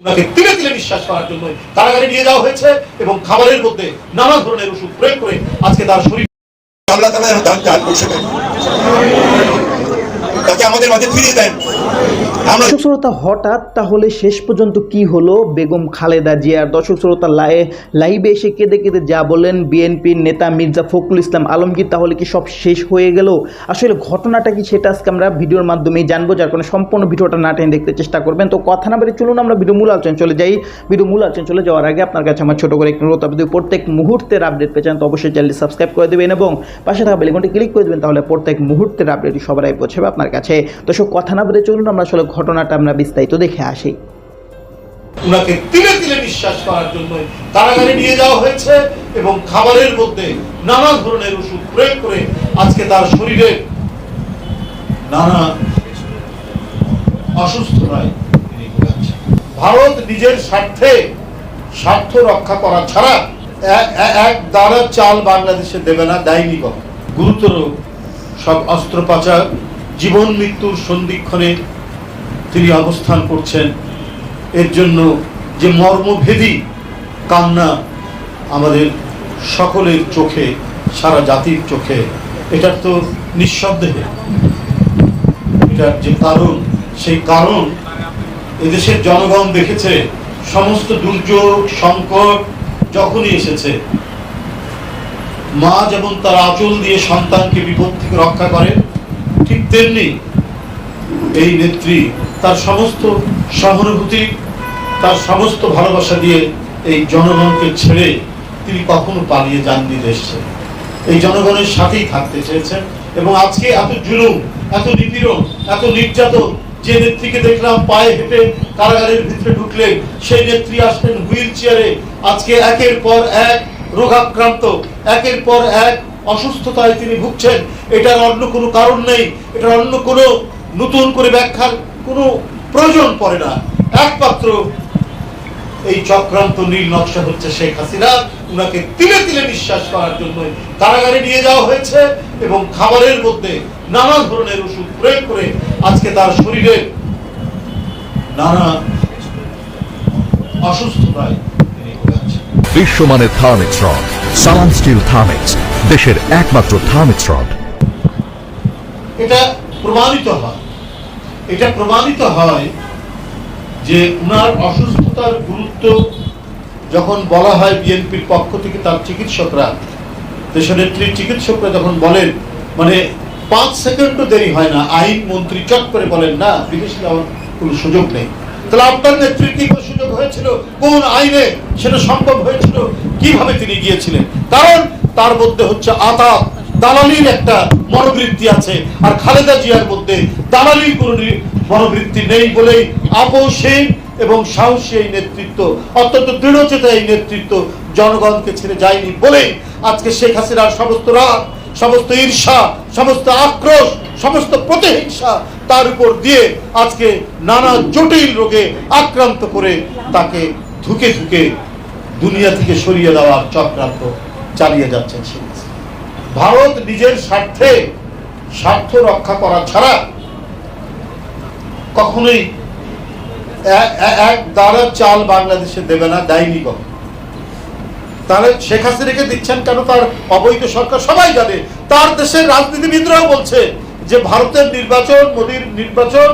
ওনাকে তিলে তিলে বিশ্বাস করার জন্য কারাগারে নিয়ে যাওয়া হয়েছে এবং খাবারের মধ্যে নানা ধরনের ওষুধ প্রয়োগ করে আজকে তার শরীর আল্লাহ তালা কাজ করছে তাকে আমাদের মাঝে ফিরিয়ে দেন। দর্শক শ্রোতা হঠাৎ তাহলে শেষ পর্যন্ত কি হলো? বেগম খালেদা জিয়ার দর্শক শ্রোতা লাই লাইভে এসে কেঁদে কেঁদে যা বলেন বিএনপির নেতা মির্জা ফখরুল ইসলাম আলমগীর, তাহলে কি সব শেষ হয়ে গেল? আসলে ঘটনাটা কি সেটা আজকে আমরা ভিডিওর মাধ্যমেই জানব, যার কারণে সম্পূর্ণ ভিডিওটা না টেনে দেখতে চেষ্টা করবেন। তো কথা না বেরিয়ে চলুন, আমরা ভিডিও মূল আলোচনা চলে যাই। ভিডিও মূল আলোচনা চলে যাওয়ার আগে আপনার কাছে আমার ছোট করে একটু অনুরোধ, আপনি প্রত্যেক মুহূর্তের আপডেট পেয়ে চান তো অবশ্যই চ্যানেলটি সাবস্ক্রাইব করে দেবেন এবং পাশে থাকা বেলিকনটি ক্লিক করে দেবেন, তাহলে প্রত্যেক মুহূর্তের আপডেটই সবার আগে পৌঁছাবে আপনার কাছে। তো সব কথা না বেরিয়ে চলুন, আমরা আসলে ঘটনাটা আমরা বিস্তারিত দেখে আসি। ওনাকে তিলে তিলে বিশ্বাস করার জন্য কারাগারে নিয়ে যাওয়া হয়েছে এবং খাবারের মধ্যে নানা ধরনের ওষুধ প্রয়োগ করে আজকে তার শরীরে নানা অসুস্থতায় ভারত নিজের স্বার্থে স্বার্থ রক্ষা করা ছাড়া এক দাঁড়া চাল বাংলাদেশে দেবে না, দেয়নি কখন। গুরুতর সব অস্ত্রোপচার জীবন মৃত্যুর সন্ধিক্ষণে তিনি অবস্থান করছেন। এর জন্য যে মর্মভেদী কান্না আমাদের সকলের চোখে, সারা জাতির চোখে, এটার তো নিঃশব্দেহে এটার যে কারণ, সেই কারণ এদেশের জনগণ দেখেছে, সমস্ত দুর্যোগ, সংকট যখনই এসেছে মা যেমন তার আঁচল দিয়ে সন্তানকে বিপদ থেকে রক্ষা করে। ঠিক তেমনি এই নেত্রী তার সমস্ত সহানুভূতি, তার সমস্ত ভালোবাসা দিয়ে এই জনগণকে ছেড়ে তিনি কখনো পালিয়ে যাননি দেশে। এই জনগণের সাথেই থাকতে চেয়েছেন এবং আজকে এত জুলুম, এত নিপীড়ন, এত নির্যাতন যে নেত্রীকে দেখলাম পায়ে হেঁটে কারাগারের ভিতরে ঢুকলেন সেই নেত্রী আসলেন হুইল চেয়ারে। আজকে একের পর এক রোগাক্রান্ত, একের পর এক অসুস্থতায় তিনি ভুগছেন। এটার অন্য কোনো কারণ নেই। এটার অন্য কোনো নতুন করে ব্যাখ্যার কোনো প্রয়োজন পড়ে না। একমাত্র এই চক্রান্ত নীল নকশা হচ্ছে শেখ হাসিনা। উনাকে তিলে তিলে বিশ্বাস করার জন্য কারাগারে নিয়ে যাওয়া হয়েছে এবং খাবারের মধ্যে নানা ধরনের ওষুধ প্রয়োগ করে আজকে তার শরীরে নানা অসুস্থতায় বিশ্বমানের Thermex rod, Salam steel Thermex দেশের একমাত্র থার্মিক্স রড এটা প্রমাণিত হয়। এটা প্রমাণিত হয় যে উনার অসুস্থতার গুরুত্ব যখন বলা হয় বিএনপির পক্ষ থেকে তার চিকিৎসকরা দেশনেত্রীর চিকিৎসকরা যখন বলেন মানে পাঁচ সেকেন্ডও দেরি হয় না, আইন মন্ত্রী চট করে বলেন, না, বিদেশে যাওয়ার কোনো সুযোগ নেই। তাহলে আপনার নেত্রীর কি সুযোগ হয়েছিল? কোন আইনে সেটা সম্ভব হয়েছিল? কীভাবে তিনি গিয়েছিলেন? কারণ তার মধ্যে হচ্ছে আতাপ দালালির একটা মনোবৃত্তি আছে। আর খালেদা জিয়ার মধ্যে দালালির কোনো মনোবৃত্তি নেই বলেই আপোষহীন এবং সাহসী এই নেতৃত্ব, অত্যন্ত দৃঢ়চেতা এই নেতৃত্ব জনগণকে ছেড়ে যায়নি বলেই আজকে শেখ হাসিনার সমস্ত রাগ, সমস্ত ঈর্ষা, সমস্ত আক্রোশ, সমস্ত প্রতিহিংসা তার উপর দিয়ে আজকে নানা জটিল রোগে আক্রান্ত করে তাকে ধুকে ধুকে দুনিয়া থেকে সরিয়ে দেওয়ার চক্রান্ত চালিয়ে যাচ্ছেন শেখ ভারত নিজের স্বার্থে স্বার্থ রক্ষা করা ছাড়া কখনোই এক দাঁড়া চাল বাংলাদেশে দেবে না দেয়নি কখন। তাহলে শেখ হাসিনাকে দিচ্ছেন কেন? তার অবৈধ সরকার সবাই জানে। তার দেশের রাজনীতিবিদরাও বলছে যে ভারতের নির্বাচন, মোদীর নির্বাচন,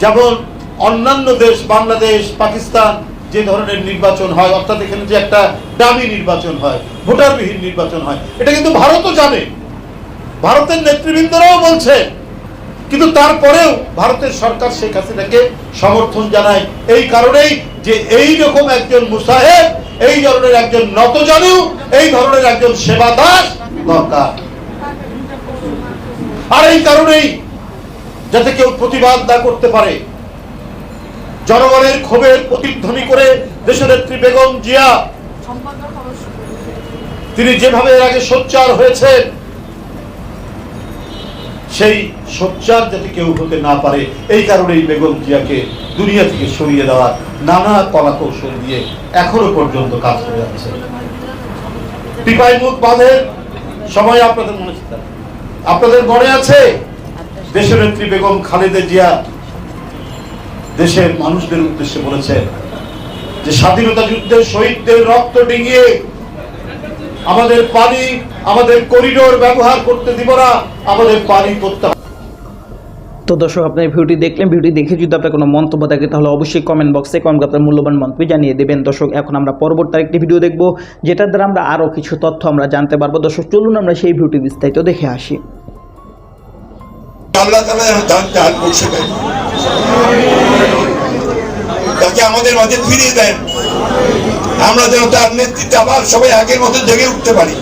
যেমন অন্যান্য দেশ, বাংলাদেশ, পাকিস্তান যে ধরনের নির্বাচন হয়, অর্থাৎ এখানে যে একটা দামি নির্বাচন হয়, ভোটারবিহীন নির্বাচন হয়, এটা কিন্তু ভারতও জানে। ভারতের নেতৃবৃন্দরাও বলছে। কিন্তু তারপরেও ভারতের সরকার শেখ হাসিনাকে সমর্থন জানায়। এই কারণেই যে এই রকম একজন মুসাহেব, এই ধরনের একজন নতজানু, এই ধরনের একজন সেবা দাস দরকার। আর এই কারণেই যাতে কেউ প্রতিবাদ না করতে পারে জনগণের ক্ষোভের প্রতিধ্বনি করে দেশনেত্রী বেগম জিয়া। তিনি যেভাবে এর আগে সোচ্চার হয়েছেন সেই সোচ্চার যাতে কেউ হতে না পারে এই কারণেই বেগম জিয়াকে দুনিয়া থেকে সরিয়ে দেওয়া নানা কলা কৌশল দিয়ে এখনও পর্যন্ত কাজ করে যাচ্ছে। টিপাই মুখ বাঁধের সময় আপনাদের মনে আপনাদের মনে আছে? দেশনেত্রী বেগম খালেদা জিয়া দেশের মানুষদের উদ্দেশ্যে বলেছেন যে স্বাধীনতা যুদ্ধে শহীদদের রক্ত ডিঙিয়ে আমাদের পানি আমাদের করিডোর ব্যবহার করতে দিব না আমাদের পানি করতে তো দর্শক আপনার ভিডিওটি দেখলেন। ভিডিওটি দেখে যদি আপনার কোনো মন্তব্য থাকে তাহলে অবশ্যই কমেন্ট বক্সে কমেন্ট আপনার মূল্যবান মন্তব্য জানিয়ে দেবেন। দর্শক এখন আমরা পরবর্তী একটি ভিডিও দেখব যেটার দ্বারা আমরা আরও কিছু তথ্য আমরা জানতে পারব। দর্শক চলুন আমরা সেই ভিডিওটি বিস্তারিত দেখে আসি। আল্লাহ তালা পৌঁছে দেন তাকে আমাদের মাঝে ফিরিয়ে দেন। আমরা যেন তার নেতৃত্বে আবার সবাই আগের মতো জেগে উঠতে পারি।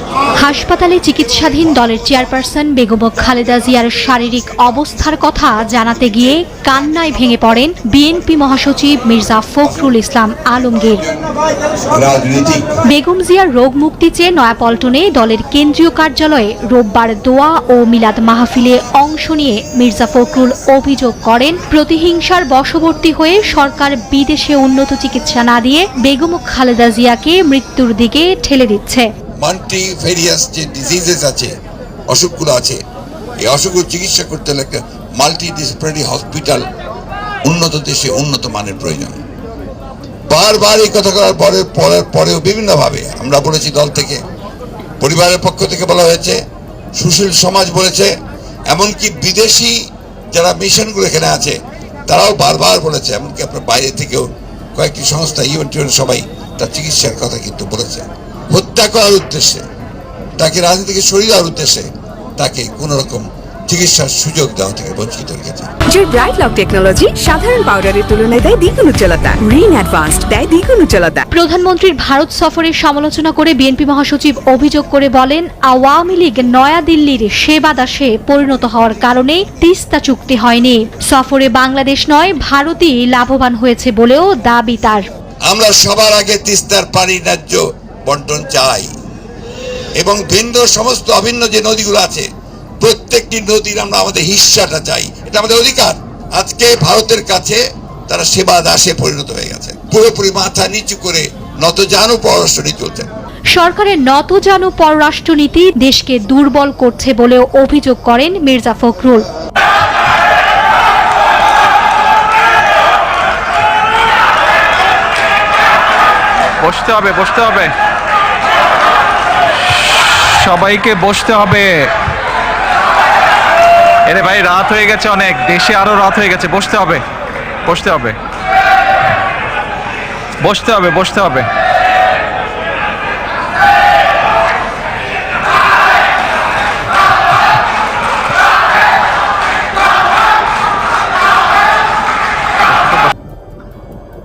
হাসপাতালে চিকিৎসাধীন দলের চেয়ারপারসন বেগম খালেদা জিয়ার শারীরিক অবস্থার কথা জানাতে গিয়ে কান্নায় ভেঙে পড়েন বিএনপি মহাসচিব মির্জা ফখরুল ইসলাম আলমগীর। বেগম জিয়ার রোগ মুক্তি চেয়ে নয়াপল্টনে দলের কেন্দ্রীয় কার্যালয়ে রোববার দোয়া ও মিলাদ মাহফিলে অংশ নিয়ে মির্জা ফখরুল অভিযোগ করেন প্রতিহিংসার বশবর্তী হয়ে সরকার বিদেশে উন্নত চিকিৎসা না দিয়ে বেগম খালেদা জিয়াকে মৃত্যুর দিকে ঠেলে দিচ্ছে। মাল্টি ভেরিয়াস যে ডিজিজেস আছে, অসুখগুলো আছে, এই অসুখগুলো চিকিৎসা করতে হলে একটা মাল্টি ডিসিপ্লিনারি হসপিটাল উন্নত দেশে উন্নত মানের প্রয়োজন। বারবার এই কথা করার পরে পরের পরেও বিভিন্নভাবে আমরা বলেছি দল থেকে, পরিবারের পক্ষ থেকে বলা হয়েছে, সুশীল সমাজ বলেছে, এমনকি বিদেশি যারা মিশনগুলো এখানে আছে, তারাও বারবার বলেছে, এমনকি আপনার বাইরে থেকেও কয়েকটি সংস্থা, ইউএন সবাই তার চিকিৎসার কথা কিন্তু বলেছে। হত্যা করার উদ্দেশ্যে, তাকে রাজনীতিকে সরিয়ে দেওয়ার উদ্দেশ্যে তাকে কোনো রকম চিকিৎসার সুযোগ দেওয়া থেকে বঞ্চিত রেখেছে যে ব্রাইট লক টেকনোলজি সাধারণ পাউডারের তুলনায় দেয় দ্বিগুণ উজ্জ্বলতা। রিন অ্যাডভান্সড দেয় দ্বিগুণ উজ্জ্বলতা। প্রধানমন্ত্রীর ভারত সফরের সমালোচনা করে বিএনপি মহাসচিব অভিযোগ করে বলেন আওয়ামী লীগ নয়াদিল্লির সেবা দাসে পরিণত হওয়ার কারণে তিস্তা চুক্তি হয়নি। সফরে বাংলাদেশ নয় ভারতই লাভবান হয়েছে বলেও দাবি তার। আমরা সবার আগে তিস্তার পানি ন্যায্য বন্টন চাই এবং ভিন্ন সমস্ত অভিন্ন যে নদীগুলো আছে প্রত্যেকটি নদীর আমরা আমাদের হিস্সাটা চাই। এটা আমাদের অধিকার। আজকে ভারতের কাছে তারা সেবা দাসে পরিণত হয়ে গেছে। পুরোপুরি মাথা নিচু করে নত নতজানু পররাষ্ট্রনীতি চলছে। সরকারের নতজানু পররাষ্ট্রনীতি দেশকে দুর্বল করছে বলেও অভিযোগ করেন মির্জা ফখরুল। বসতে হবে বসতে হবে। সবাইকে বসতে হবে। এরে ভাই, রাত হয়ে গেছে অনেক। দেশে আরও রাত হয়ে গেছে। বসতে হবে। বসতে হবে। বসতে হবে বসতে হবে।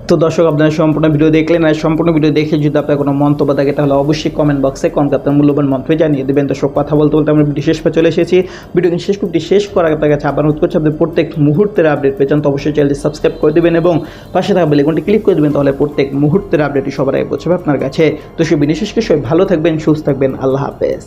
তো দর্শক, আপনারা সম্পূর্ণ ভিডিও দেখলেন আর সম্পূর্ণ ভিডিও দেখে যদি আপনার কোনো মন্তব্য থাকে, তাহলে অবশ্যই কমেন্ট বক্সে কমেন্ট আপনার মূল্যবান মন্তব্য জানিয়ে দেবেন। দর্শক, কথা বলতে বলতে আমরা ভিডিও শেষ চলে এসেছি। ভিডিও শেষ করতে শেষ করার আপনার কাছে আবার করছি আপনাদের প্রত্যেক মুহূর্তের আপডেট পেয়েছেন তো অবশ্যই চ্যানেলটি সাবস্ক্রাইব করে দেবেন এবং পাশে থাকা বেলেকনটি ক্লিক করে দেবেন, তাহলে প্রত্যেক মুহূর্তের আপডেটটি সবার আগে পৌঁছাবে আপনার কাছে। তো সেই বিশেষ সবাই ভালো থাকবেন, সুস্থ থাকবেন। আল্লাহ হাফেজ।